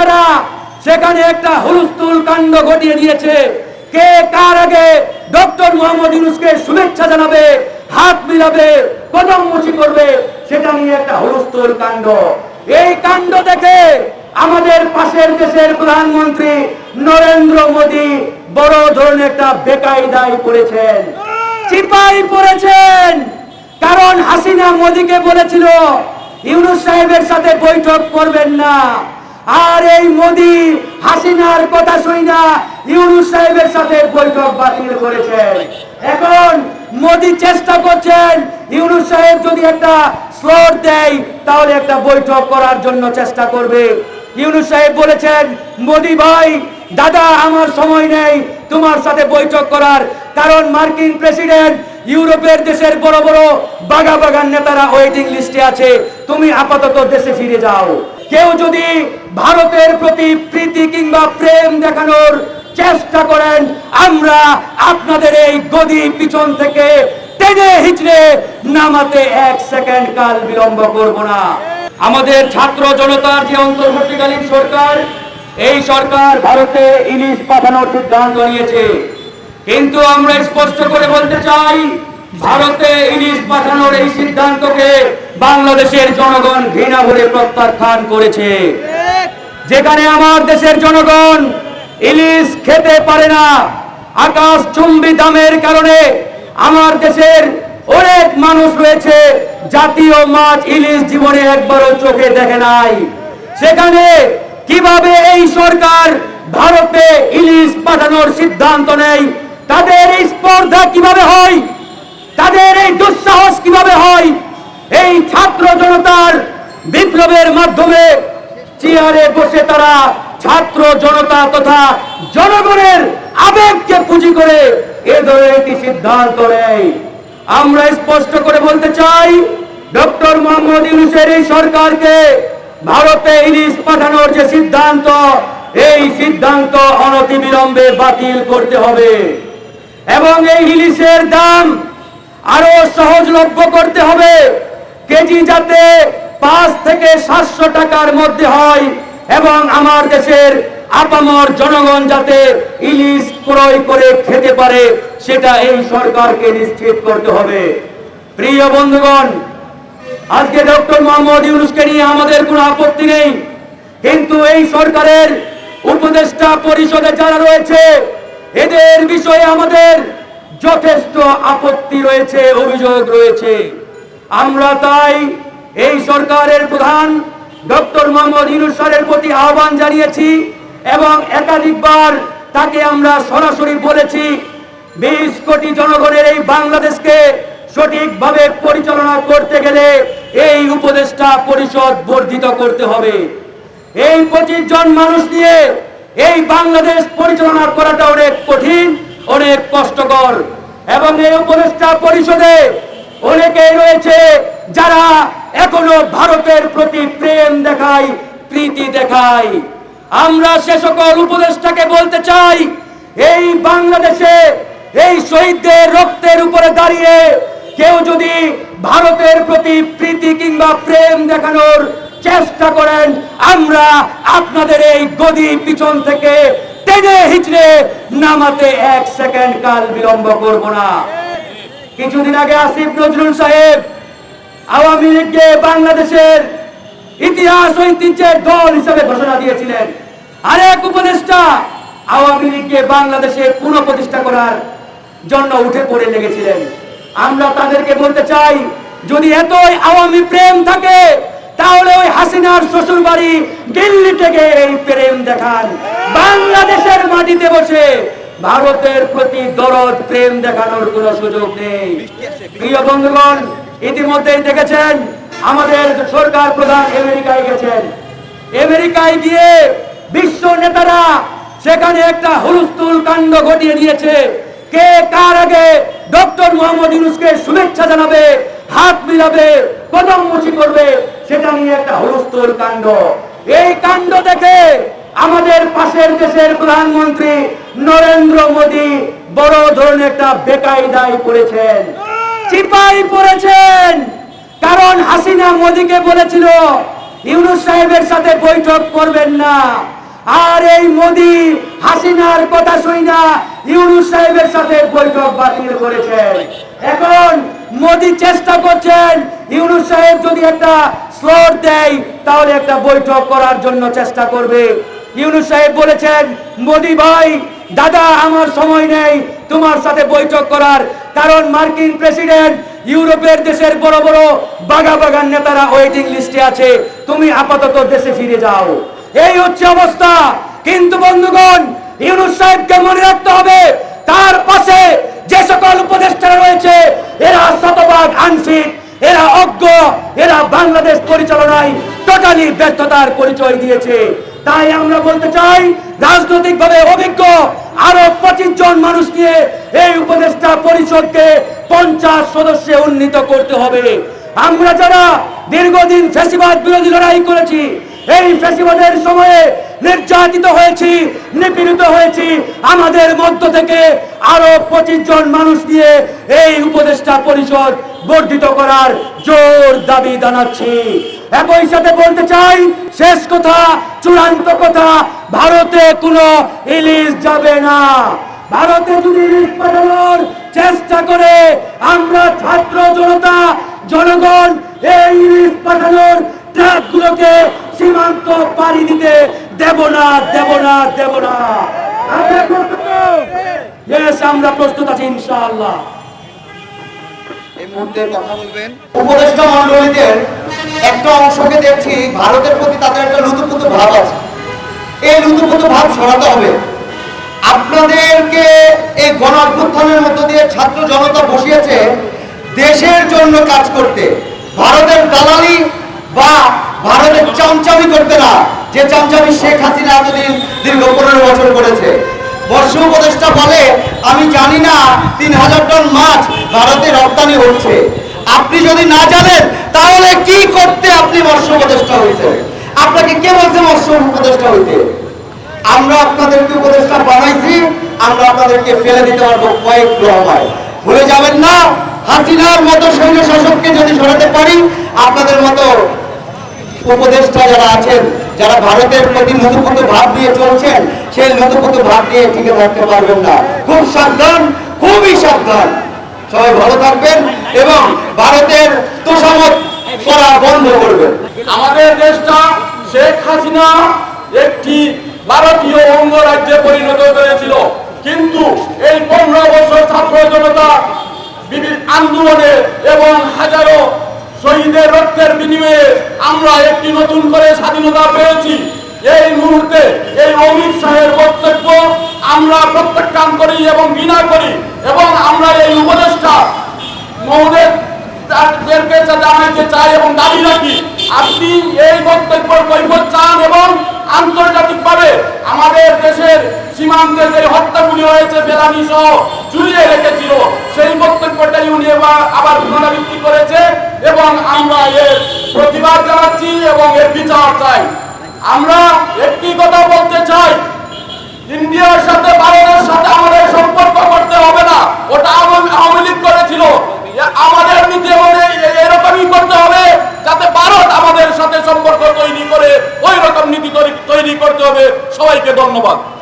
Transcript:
নেতারা সেখানে একটা হুলস্থুল কাণ্ড ঘটিয়ে দিয়েছে। কে কার আগে ডক্টর মোহাম্মদ ইউনুসকে শুভেচ্ছা জানাবে, হাত মিলাবে, কদম মুচি করবে, সেটা নিয়ে একটা হুলস্থুল কাণ্ড। এই কাণ্ড দেখে আমাদের পাশের দেশের প্রধানমন্ত্রী নরেন্দ্র মোদী বড় ধরনের একটা বেকায়দায় পড়েছেন। চিপাই পড়েছেন। কারণ হাসিনা মোদীকে বলেছিল, ইউনুস সাহেবের সাথে বৈঠক করবেন না। আর এই মোদি হাসিনার কথা শুই না, ইউনুস সাহেবের সাথে বৈঠক বাতিল করেছেন। এখন মোদি চেষ্টা করছেন, ইউনুস সাহেব যদি একটা স্লট দেয়, তাহলে একটা বৈঠক করার জন্য চেষ্টা করবে। ইউনুস সাহেব বলেছেন, মোদি ভাই, দাদা, আমার সময় নেই, তোমার সাথে বৈঠক করার। কারণ মার্কিন প্রেসিডেন্ট ইউরোপের দেশের বড় বড় বাগা বাগান নেতারা ওয়েটিং লিস্টে আছে। তুমি আপাতত দেশে ফিরে যাও। কেউ যদি ভারতের প্রতি প্রীতি কিংবা প্রেম দেখানোর চেষ্টা করেন, আমরা আপনাদের এই গদি পিছন থেকে টেনে হিচড়ে নামাতে এক সেকেন্ড কাল বিলম্ব করব না। আমাদের ছাত্র জনতার যে অন্তর্বর্তীকালীন সরকার, এই সরকার ভারতে ইলিশ পাঠানোর সিদ্ধান্ত নিয়েছে। কিন্তু আমরা স্পষ্ট করে বলতে চাই, ভারতে ইলিশ পাঠানোর এই সিদ্ধান্তকে বাংলাদেশের জনগণ ঘৃণা ভরে প্রত্যাখ্যান করেছে। যেখানে আমার দেশের জনগণ ইলিশ খেতে পারে না, আকাশ চুম্বি দামের কারণে আমার দেশের অনেক মানুষ রয়েছে, জাতীয় মাছ ইলিশ জীবনে একবারও চোখে দেখে নাই। সেখানে কীভাবে এই সরকার ভারতে ইলিশ পাঠানোর সিদ্ধান্ত নেয়, তাদের এই স্পর্ধা কীভাবে হয়, তাদের এই দুঃসাহস কীভাবে হয় এই ছাত্র জনতার বিপ্লবের মাধ্যমে চেয়ারে বসে তারা ছাত্র জনতা তথা জনগণের আবেগকে পুঁজি করে এ ধরনের একটি সিদ্ধান্ত নেয়। আমরা স্পষ্ট করে বলতে চাই, ডক্টর মোহাম্মদ ইউনুসের এই সরকারকে ভারতে ইলিশ পাঠানোর যে সিদ্ধান্ত, এই সিদ্ধান্ত অনতিবিলম্বে বাতিল করতে হবে এবং এই ইলিশের দাম আরও সহজলভ্য করতে হবে। কেজি যাতে পাঁচ থেকে সাতশো টাকার মধ্যে হয় এবং আমার দেশের আপামর জনগণ যাতে ইলিশ ক্রয় করে খেতে পারে, সেটা এই সরকারকে নিশ্চিত করতে হবে। প্রিয় বন্ধুগণ, আজকে ডক্টর মোহাম্মদ ইউনুসকে নিয়ে আমাদের কোনো আপত্তি নেই, কিন্তু এই সরকারের উপদেষ্টা পরিষদে যারা রয়েছে, এদের বিষয়ে আমাদের যথেষ্ট আপত্তি রয়েছে, অভিযোগ রয়েছে। আমরা তাই এই সরকারের প্রধান ডক্টর মোহাম্মদ ইউনুস স্যারের প্রতি আহ্বান জানিয়েছি এবং একাধিকবার তাকে আমরা সরাসরি বলেছি, বিশ কোটি জনগণের এই বাংলাদেশকে সঠিকভাবে পরিচালনা করতে গেলে এই উপদেষ্টা পরিষদ বর্ধিত করতে হবে। এই পঁচিশ জন মানুষ নিয়ে এই বাংলাদেশ পরিচালনা করাটা অনেক কঠিন, অনেক কষ্টকর এবং এই উপদেষ্টা পরিষদে অনেকেই রয়েছে যারা এখনও ভারতের প্রতি প্রেম দেখায়, প্রীতি দেখায়, আমরা সে সকল উপদেষ্টাকে বলতে চাই, এই বাংলাদেশে এই শহীদদের রক্তের উপরে দাঁড়িয়ে কেউ যদি ভারতের প্রতি প্রীতি কিংবা প্রেম দেখানোর চেষ্টা করেন, আমরা আপনাদের এই গদি পিছন থেকে টেনে হিচড়ে নামাতে এক সেকেন্ড কাল বিলম্ব করব না। কিছুদিন আগে আসিফ নজরুল সাহেব আওয়ামী লীগকে বাংলাদেশের ইতিহাস ঐতিহ্যের দল হিসেবে ঘোষণা দিয়েছিলেন। আরেক উপদেষ্টা আওয়ামী লীগকে বাংলাদেশে পুনঃপ্রতিষ্ঠা করার জন্য উঠে পড়ে লেগেছিলেন। আমরা তাদেরকে বলতে চাই, যদি এতই আওয়ামী প্রেম থাকে, তাহলে ওই হাসিনার শ্বশুর বাড়ি দিল্লি থেকে এই প্রেম দেখান। বাংলাদেশের মাটিতে বসে ভারতের প্রতি দরদ, প্রেম দেখানোর কোনো সুযোগ নেই। প্রিয় বন্ধুগণ ইতিমধ্যেই দেখেছেন, আমাদের সরকার প্রধান আমেরিকায় গেছেন। আমেরিকায় গিয়ে বিশ্ব নেতারা সেখানে একটা হুলস্থুল কাণ্ড ঘটিয়ে দিয়েছে। কে কার আগে ডক্টর মোহাম্মদ ইউনুসকে শুভেচ্ছা জানাবে, হাত মিলাবে, কদম মুচি করবে, সেটা নিয়ে একটা হুলস্থুল কাণ্ড। এই কাণ্ড দেখে আমাদের পাশের দেশের প্রধানমন্ত্রী নরেন্দ্র মোদী বড় ধরনের একটা বেকায়দায় পড়েছেন। চিপাই পড়েছেন। কারণ হাসিনা মোদীকে বলেছিল, ইউনুস সাহেবের সাথে বৈঠক করবেন না। আর এই মোদি হাসিনার কথা শুই না, ইউনুস সাহেবের সাথে বৈঠক বাতিল করেছেন। এখন মোদি চেষ্টা করছেন, ইউনুস সাহেব যদি একটা স্লোট দেয়, তাহলে একটা বৈঠক করার জন্য চেষ্টা করবে। ইউনুস সাহেব বলেছেন, মোদি ভাই দাদা, আমার সময় নেই। তোমার সাথে বৈঠক করার। কারণ মার্কিন প্রেসিডেন্ট ইউরোপের দেশের বড় বড় বাগা বাগান নেতারা ওয়েটিং লিস্টে আছে। তুমি আপাতত দেশে ফিরে যাও। এই হচ্ছে অবস্থা। কিন্তু বন্ধুগণ, ইউনুস সাহেবকে মনে রাখতে হবে, তার পাশে যে সকল উপদেষ্টারা রয়েছে, এরা শতভাগ আনফিট, এরা অজ্ঞ, এরা বাংলাদেশ পরিচালনায় টোটালি ব্যর্থতার পরিচয় দিয়েছে। তাই আমরা বলতে চাই, রাজনৈতিকভাবে অভিজ্ঞ আরও পঁচিশ জন মানুষ নিয়ে এই উপদেষ্টা পরিষদকে পঞ্চাশ সদস্যে উন্নীত করতে হবে। আমরা যারা দীর্ঘদিন ফ্যাসিবাদ বিরোধী লড়াই করেছি, এই ফ্যাসিবাদের সময়ে নির্যাতিত হয়েছি, নিপীড়িত হয়েছি, আমাদের মধ্য থেকে আরও পঁচিশ জন মানুষ নিয়ে এই উপদেষ্টা পরিষদ বর্ধিত করার জোর দাবি জানাচ্ছি। একই সাথে বলতে চাই শেষ কথা চূড়ান্ত কথা ভারতে কোনো ইলিশ যাবে না। ভারতে যদি ইলিশ পাঠানোর চেষ্টা করে আমরা ছাত্র জনতা জনগণ এই ইলিশ পাঠানোর ট্রাকগুলোকে সীমান্ত পাড়ি দিতে দেব না দেব না দেব না। আমরা প্রস্তুত? আছি ইনশাআল্লাহ। এই মুহূর্তে কথা বলবেন। উপদেষ্টা মন্ডলীদের একটা অংশকে দেখছি ভারতের প্রতি তাদের একটা লুতুপুতু ভাব আছে। এই লুতুপুতু ভাব সরাতে হবে। আপনাদেরকে এই গণ অভ্যুত্থানের মধ্য দিয়ে ছাত্র জনতা বসিয়েছে দেশের জন্য কাজ করতে। ভারতের দালালি বা ভারতের চামচামি করতে না, যে চামচামি শেখ হাসিনা এতদিন দীর্ঘ পনেরো বছর করেছে। বর্ষ উপদেষ্টা বলে, আমি জানি না, তিন হাজার টন মাছ ভারতে রপ্তানি হচ্ছে। আপনি যদি না জানেন, তাহলে কি করতে আপনি মৎস্য উপদেষ্টা হয়েছেন আপনাকে কে বলছে মৎস্য উপদেষ্টা হইতে? আমরা আপনাদেরকে উপদেষ্টা বানাইছি, আমরা আপনাদেরকে ফেলে দিতে পারব কয়েক গ্রহমায় ভুলে যাবেন না, হাসিনার মতো সৈন্য শাসককে যদি সরাতে পারি, আপনাদের মতো উপদেষ্টা যারা আছেন, যারা ভারতের প্রতি নতুন ভাব দিয়ে চলছেন, সেই নতুন ভাব দিয়ে টিকে থাকতে পারবেন না। খুব সাবধান, খুবই সাবধান। সবাই ভালো থাকবেন এবং ভারতের তোষামত করা বন্ধ করবেন। আমাদের দেশটা শেখ হাসিনা একটি ভারতীয় অঙ্গরাজ্যে পরিণত করেছিল কিন্তু এই পনেরো বছর ছাত্র জনতা আন্দোলনে এবং হাজারো শহীদের রক্তের বিনিময়ে আমরা একটি নতুন করে স্বাধীনতা পেয়েছি। এই মুহূর্তে এই অমিত শাহের বক্তব্য আমরা প্রত্যাখ্যান করি এবং ঘৃণা করি এবং আমরা এই উপদেষ্টা মহোদয় তাদেরকে জানাইতে চাই এবং দাবি রাখি, আপনি এই বক্তব্যের কৈফত চান এবং আন্তর্জাতিকভাবে আমাদের দেশের সীমান্তে যে হত্যাগুলি হয়েছে বেলানি সহ ঝুলিয়ে রেখেছিল, সেই বক্তব্যটাই উনি এবার আবার পুনরাবৃত্তি করেছে এবং আমরা এর প্রতিবাদ জানাচ্ছি এবং এর বিচার চাই। আমরা একটি কথা বলতে চাই ইন্ডিয়ার সাথে ভারতের সাথে আমাদের সম্পর্ক করতে হবে না ওটা আওয়ামী আওয়ামী লীগ করেছিল এ- আমাদের নীতি মানে এ- এরকমই করতে হবে যাতে ভারত আমাদের সাথে সম্পর্ক তৈরি করে ওই রকম নীতি তৈরি- করতে হবে। সবাইকে ধন্যবাদ।